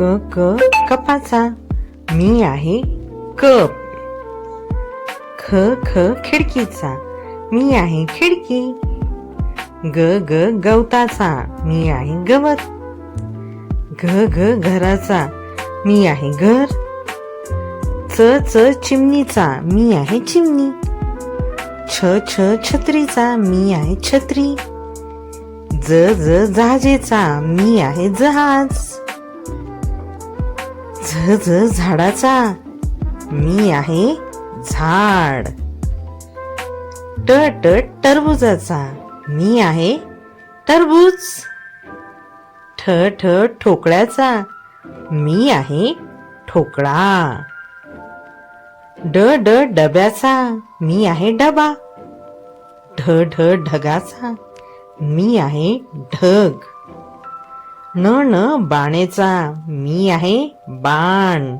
क क कपाचा. मी आहे कप. ख ख खिडकीचा. मी आहे खिडकी. ग ग गवताचा. मी आहे गवत. घ घ घराचा. मी आहे घर. च च चिमणीचा. मी आहे चिमणी. छ छ छत्रीचा. मी आहे छत्री. ज ज जहाजेचा. मी आहे जहाज. झ झ झाडाचा. मी आहे झाड. ट ट टरबुजाचा. मी आहे टरबूज. ठ ठ ठोकळ्याचा. मी आहे ठोकळा. ड ड डब्याचा. मी आहे डबा. ढ ढ ढगाचा. मी आहे ढग. न न बाणेचा मी आहे बाण.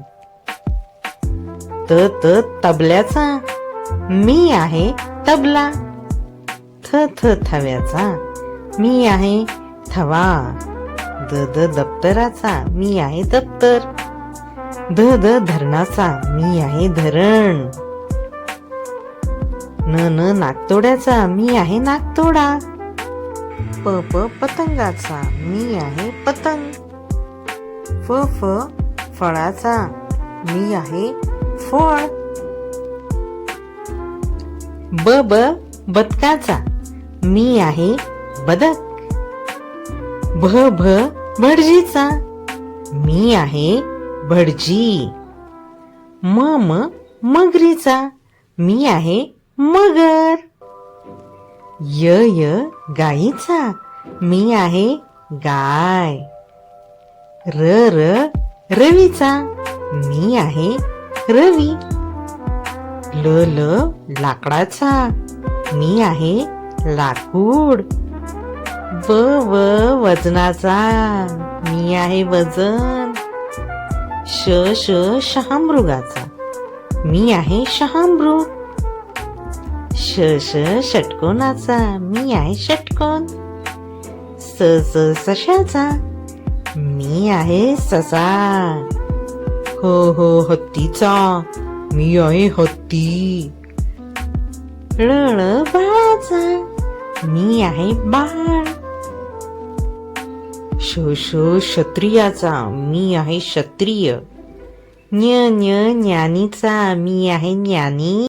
त त तबल्याचा मी आहे तबला. थ थ थव्याचा मी आहे थवा. द द दप्तराचा मी आहे दप्तर. ध ध धरणाचा मी आहे धरण. न न नागतोड्याचा मी आहे नागतोडा. प प पतंगाचा. मी आहे पतंग. फ फ फळाचा. मी आहे फळ. ब ब बदकाचा. मी आहे बदक. भ भ भटजीचा मी आहे भटजी म म मगरीचा. मी आहे मगर. य य गाईचा मी आहे गाय. र र रवीचा. मी आहे रवी. ल ल लाकडाचा. मी आहे लाकूड. व व वजनाचा. मी आहे वजन. श श शहामृगाचा. मी आहे शहामृग. श श षटकोनाचा. मी आहे षटकोन. स स सशाचा. मी आहे ससा. हो हो हत्तीचा. मी आहे हत्ती. ळ बाळाचा. मी आहे बाळ. Show show क्षत्रियाचा. मी आहे क्षत्रिय. न्य न्य ज्ञानीचा. मी आहे ज्ञानी.